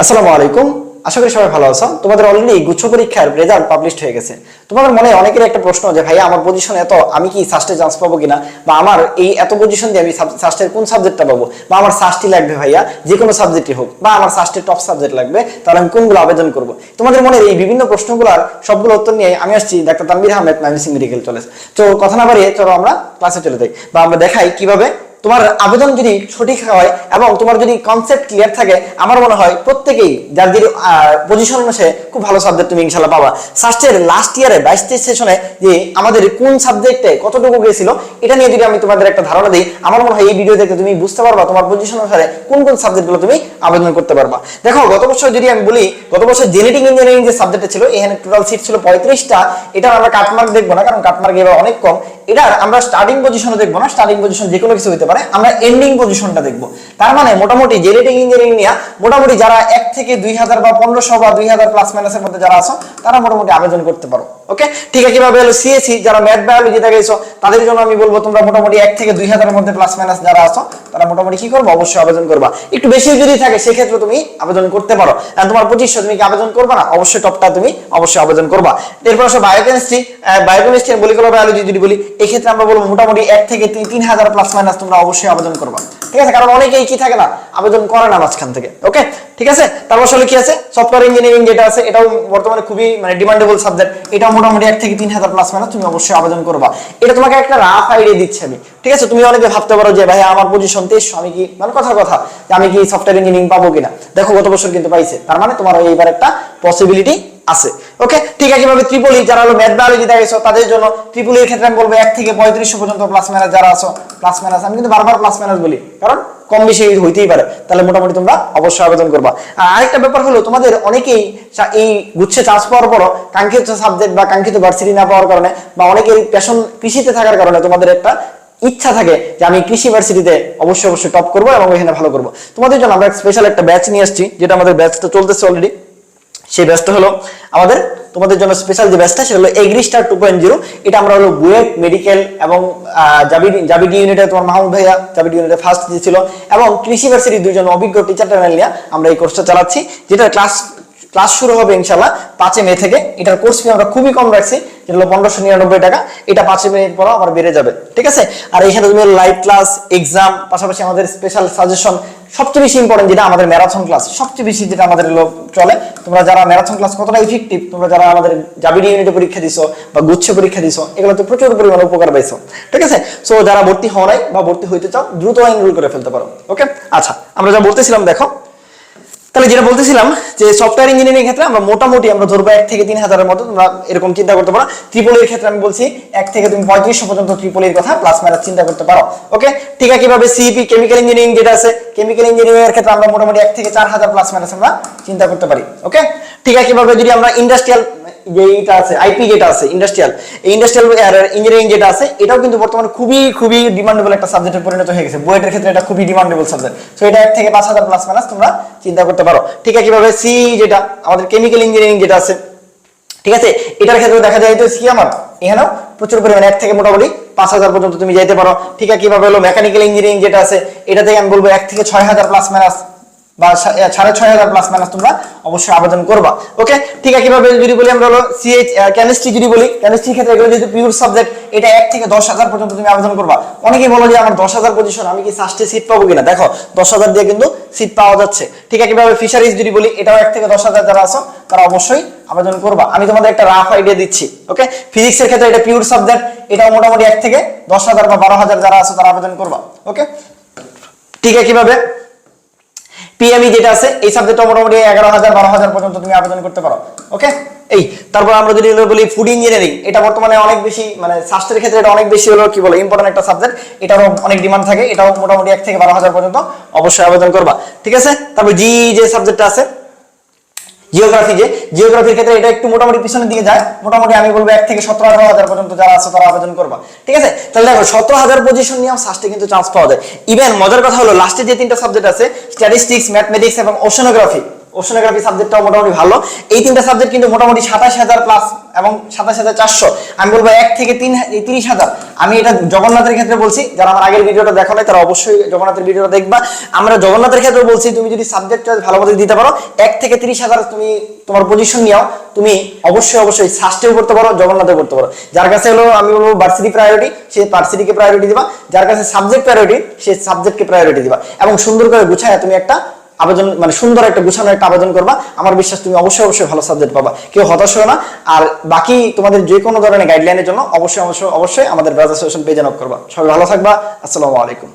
আসসালামু আলাইকুম। আশা করি সবাই ভালো আছো। তোমাদের অলরেডি গুচ্ছ পরীক্ষার রেজাল্ট পাবলিশ হয়ে গেছে। তোমাদের মনে অনেকের একটা প্রশ্ন যে, ভাইয়া, আমার পজিশন এত, আমি কি সাস্টে চান্স পাবো কিনা? বা আমার এই এত পজিশন দিয়ে আমি সাস্টের কোন সাবজেক্টটা পাবো? বা আমার সাস্টই লাগবে, ভাইয়া, যে কোনো সাবজেক্টই হোক, বা আমার সাস্টের টপ সাবজেক্ট লাগবে, তাহলে আমি কোনগুলো আবেদন করব? তোমাদের মনে এই বিভিন্ন প্রশ্নগুলোর সবগুলো উত্তর নিয়ে আমি আসছি doctor Tanvir Ahmed Mymensingh medical college তো কথা না বাড়িয়ে চলো আমরা ক্লাসে চলে যাই, বা আমরা দেখাই কীভাবে তোমার আবেদন যদি সঠিক হয় এবং তোমার যদি কনসেপ্ট ক্লিয়ার থাকে, আমার মনে হয় প্রত্যেকেই যার যদি পজিশন অনুসারে খুব ভালো সাবজেক্ট তুমি ইনশাল্লাহ পাবা। সাস্টের লাস্ট ইয়ারে বাইশ তেইশ সেশনে যে আমাদের কোন সাবজেক্টে কতটুকু গিয়েছিল এটা নিয়ে যদি আমি তোমাদের একটা ধারণা দিই, আমার মনে হয় এই ভিডিও দেখে তুমি বুঝতে পারবা তোমার পজিশন অনুসারে কোন কোন সাবজেক্টগুলো তুমি আবেদন করতে পারবা। দেখো, গত বছর যদি আমি বলি, গত বছর জেনেটিক ইঞ্জিনিয়ারিং যে সাবজেক্টে ছিল, এখানে টোটাল সিট ছিল পঁয়ত্রিশটা। এটা আমরা কাটমার্ক দেখব না, কারণ কাটমার্ক এবার অনেক কম। এটার আমরা স্টার্টিং পজিশনে দেখব না স্টার্টিং পজিশন যে কোনো কিছু হতে পারে। আমরা এন্ডিং পজিশনটা দেখব। তার মানে মোটামুটি জেনেটিক ইঞ্জিনিয়ারিং নিয়ে মোটামুটি যারা এক থেকে দুই হাজার বা পনেরোশো বা দুই হাজার প্লাস মাইনাসের মধ্যে যারা আছো, তারা মোটামুটি আবেদন করতে পারো। ওকে ঠিক আছে কীভাবে হলো সিএসি যারা ম্যাথ বায়োলজিতে গেছো, তাদের জন্য আমি বলব তোমরা মোটামুটি এক থেকে দুই হাজারের মধ্যে প্লাস মাইনাস যারা আছো, তারা মোটামুটি কি করব? অবশ্যই আবেদন করবা। একটু বেশি যদি থাকে, সেক্ষেত্রে তুমি আবেদন করতে পারো। আর তোমার পঁচিশশো, তুমি কি আবেদন করবা না? অবশ্যই টপটা তুমি অবশ্যই আবেদন করবা। এরপর আসো বায়োকেমিস্ট্রি বায়োকেমিস্ট্রি মলিকুলার বায়োলজি যদি বলি, এক্ষেত্রে আমরা বলব মোটামুটি এক থেকে তিন হাজার প্লাস মাইনাস তোমরা অবশ্যই আবেদন করবা। ঠিক আছে? কারণ অনেকেই কি থাকে না, আবেদন করে না মাঝখান থেকে। ওকে ঠিক আছে? তারপর আসলে কি আছে? সফটওয়্যার ইঞ্জিনিয়ারিং যেটা আছে, এটাও বর্তমানে খুবই মানে ডিমান্ডেবল সাবজেক্ট এটাও মোটামুটি এক থেকে তিন হাজার প্লাস মাইনাস তুমি অবশ্যই আবেদন করবা। এটা তোমাকে একটা রাফ আইডিয়া দিচ্ছি আমি। ঠিক আছে? তুমি অনেকে ভাবতে পারো যে ভাই আমার পজিশন তেইশশো আমি কি মানে কথা কথা, যে আমি কি সফটওয়্যার ইঞ্জিনিয়ারিং পাবো কিনা। দেখো, গত বছর কিন্তু পাইছে। তার মানে তোমার এইবার একটা পসিবিলিটি আছে। ওকে ঠিক আছে কীভাবে ত্রিপলি যারা হলো ম্যাথ বায়োলজি দেখেছ তাদের জন্য ত্রিপলির ক্ষেত্রে আমি বলব এক থেকে পঁয়ত্রিশশো পর্যন্ত প্লাস মাইনাস যারা আছো প্লাস মাইনাস আমি কিন্তু বারবার প্লাস মাইনাস বলি। কারণ কম বেশি হইতেই পারে। তাহলে মোটামুটি তোমরা অবশ্যই আবেদন করবা। আর আরেকটা ব্যাপার হলো, তোমাদের অনেকেই এই গুচ্ছে চান্স পাওয়ার পরও কাঙ্ক্ষিত সাবজেক্ট বা কাঙ্ক্ষিত ভার্সিটি না পাওয়ার কারণে বা অনেকের প্যাশন কৃষিতে থাকার কারণে তোমাদের একটা ইচ্ছা থাকে যে আমি কৃষি ভার্সিটিতে অবশ্যই অবশ্যই টপ করব এবং এখানে ভালো করব। তোমাদের জন্য আমরা স্পেশাল একটা ব্যাচ নিয়ে আসছি, যেটা আমাদের ব্যাচটা চলতেছে অলরেডি সেই ব্যাচটা হলো আমাদের তোমাদের জন্য স্পেশাল যে ব্যাচটা সেটা হলো agri star two point zero এটা আমরা হলো বুয়েট মেডিকেল এবং জাবিডি জাবিডি ইউনিটে তোমার মাহমুদ ভাইয়া জাবিডি ইউনিটে ফার্স্ট দিয়েছিল। এবং কৃষি ভার্সিটির দুজন অভিজ্ঞ টিচার প্যানেল নিয়ে আমরা এই কোর্সটা চালাচ্ছি, যেটা ক্লাস ক্লাস শুরু হবে ইনশাল্লাহ পাঁচই মে থেকে। এটার কোর্স ফি আমরা খুবই কম রাখছি, যেটা হলো পনেরোশো নিরানব্বই টাকা। এটা পাঁচই মে পর আবার বেড়ে যাবে, ঠিক আছে? আর এখানে তুমি লাইভ ক্লাস এক্সাম পাশাপাশি আমাদের স্পেশাল সাজেশন সবচেয়ে বেশি ইম্পর্টেন্ট যেটা আমাদের ম্যারাথন ক্লাস সবচেয়ে বেশি যেটা আমাদের হলো চলে। তোমরা যারা ম্যারাথন ক্লাস কতটা ইফেক্টিভ তোমরা যারা আমাদের জাবিডি ইউনিটে পরীক্ষা দিছো বা গুচ্ছ পরীক্ষা দিছো এগুলোতে প্রচুর পরিমাণে উপকার পাইছো, ঠিক আছে? সো যারা ভর্তি হও নাই বা ভর্তি হইতে চাও, দ্রুত এনরোল করে ফেলতে পারো ওকে আচ্ছা আমরা যা বলতেছিলাম, দেখো। তাহলে যেটা বলতেছিলাম যে সফটওয়্যার ইঞ্জিনিয়ারিং ক্ষেত্রে আমরা মোটামুটি আমরা ধরবো এক থেকে তিন হাজারের মতো, তোমরা এরকম চিন্তা করতে পারো। ত্রিপল এর ক্ষেত্রে আমি বলছি এক থেকে তুমি পঁয়ত্রিশশো পর্যন্ত ত্রিপল এর কথা প্লাস মাইনাস চিন্তা করতে পারো ওকে ঠিক আছে কীভাবে সিপি কেমিক্যাল ইঞ্জিনিয়ারিং যেটা আছে কেমিক্যাল ইঞ্জিনিয়ারিং এর ক্ষেত্রে আমরা মোটামুটি এক থেকে চার হাজার প্লাস মাইনাস আমরা চিন্তা করতে পারি ওকে ঠিক আছে কীভাবে যদি আমরা ইন্ডাস্ট্রিয়াল যে এটা আছে আইপি যেটা আছে ইন্ডাস্ট্রিয়াল এই ইন্ডাস্ট্রিয়াল ইঞ্জিনিয়ারিং যেটা আছে, এটাও কিন্তু বর্তমানে খুবই খুবই ডিমান্ডেবল একটা পরিণত হয়ে গেছে। বুয়েটের ক্ষেত্রে এটা খুবই ডিমান্ডেবল সাবজেক্ট সো এটা এক থেকে পাঁচ হাজার প্লাস মাইনাস তোমরা চিন্তা করতে পারো। ঠিক আছে কীভাবে সি যেটা, আমাদের কেমিক্যাল ইঞ্জিনিয়ারিং যেটা আছে, ঠিক আছে? এটার ক্ষেত্রে দেখা যায় তো আমার, এখানেও প্রচুর পরিমাণে এক থেকে মোটামুটি পাঁচ হাজার পর্যন্ত তুমি যাইতে পারো। ঠিক আছে কীভাবে হলো মেকানিক্যাল ইঞ্জিনিয়ারিং যেটা আছে, এটা থেকে আমি বলব এক থেকে ছয় হাজার প্লাস মাইনাস বা সাড়ে ছয় হাজার প্লাস মাইনাস তোমরা অবশ্যই আবেদন করবা। ওকে ঠিক আছে কীভাবে যদি বলি আমরা হলো সিএইচ কেমিস্ট্রি যদি বলি কেমিস্ট্রির ক্ষেত্রে এগুলো যদি পিওর সাবজেক্ট এটা এক থেকে দশ হাজার পর্যন্ত তুমি আবেদন করবা। অনেকেই বলো যে আমার দশ হাজার পজিশন আমি কি সাস্টে সিট পাবো কিনা? দেখো, দশ হাজার দিয়ে কিন্তু সিট পাওয়া যাচ্ছে। ঠিক আছে কীভাবে ফিশারিজ যদি বলি, এটাও এক থেকে দশ হাজার যারা আছো, তারা অবশ্যই আবেদন করবা। আমি তোমাদের একটা রাফ আইডিয়া দিচ্ছি। ওকে ফিজিক্সের ক্ষেত্রে এটা পিওর সাবজেক্ট এটাও মোটামুটি এক থেকে দশ হাজার বা বারো হাজার যারা আছো, তারা আবেদন করবা। ওকে ঠিক আছে কীভাবে পিএমই যেটা আছে, এই সাবজেক্টটা মোটামুটি এগারো হাজার, বারো হাজার পর্যন্ত তুমি আবেদন করতে পারো ওকে এই, তারপর আমরা যদি বলি ফুড ইঞ্জিনিয়ারিং এটা বর্তমানে অনেক বেশি মানে স্বাস্থ্যের ক্ষেত্রে এটা অনেক বেশি হলো কি বলে ইম্পর্টেন্ট একটা সাবজেক্ট এটারও অনেক ডিমান্ড থাকে, এটাও মোটামুটি এক থেকে বারো হাজার পর্যন্ত অবশ্যই আবেদন করবা, ঠিক আছে? তারপর জি যে সাবজেক্টটা আছে জিওগ্রাফি যে জিওগ্রাফির ক্ষেত্রে এটা একটু মোটামুটি পিছনের দিকে যায়। মোটামুটি আমি বলব এক থেকে সতেরো আঠারো হাজার পর্যন্ত যারা আছে তারা আবেদন করবা। ঠিক আছে? তাহলে দেখো, সতেরো হাজার পজিশন নিয়ে সাস্টে কিন্তু চান্স পাওয়া যায়। ইভেন মজার কথা হলো লাস্টে যে তিনটা সাবজেক্ট আছে স্ট্যাটিস্টিক্স ম্যাথমেটিক্স এবং ওশনোগ্রাফি ওশনোগ্রাফি সাবজেক্টটাও মোটামুটি ভালো। এই তিনটা সাবজেক্ট কিন্তু মোটামুটি সাতাশ হাজার প্লাস এবং সাতাশ হাজার চারশো। আমি বলব এক থেকে তিন তিরিশ হাজার। আমি এটা জগন্নাথের ক্ষেত্রে বলছি, যারা আমার আগের ভিডিওটা দেখো নাই, তারা অবশ্যই জগন্নাথের ভিডিওটা দেখবা। আমরা জগন্নাথের ক্ষেত্রে বলছি, তুমি যদি সাবজেক্ট ভালো মতো দিতে পারো, এক থেকে তিরিশ হাজার তুমি তোমার পজিশন নিও। তুমি অবশ্যই অবশ্যই সাস্টেও করতে পারো জগন্নাথে করতে পারো। যার কাছে হলো, আমি বলব ভার্সিটি প্রায়োরিটি সে ভার্সিটিকে প্রায়োরিটি দিবা। যার কাছে সাবজেক্ট প্রায়োরিটি সে সাবজেক্টকে প্রায়োরিটি দিবা। এবং সুন্দর করে গুছায় তুমি একটা আবেদন মানে সুন্দর একটা গুছানো একটা আবেদন করবা। আমার বিশ্বাস তুমি অবশ্যই অবশ্যই ভালো সাবজেক্ট পাবা। কেউ হতাশ হয় না। আর বাকি তোমাদের যে কোনো ধরনের গাইডলাইনের জন্য অবশ্যই অবশ্যই অবশ্যই আমাদের ব্রাদার সেশন পেজে করবা। সবাই ভালো থাকবা। আসসালামু আলাইকুম।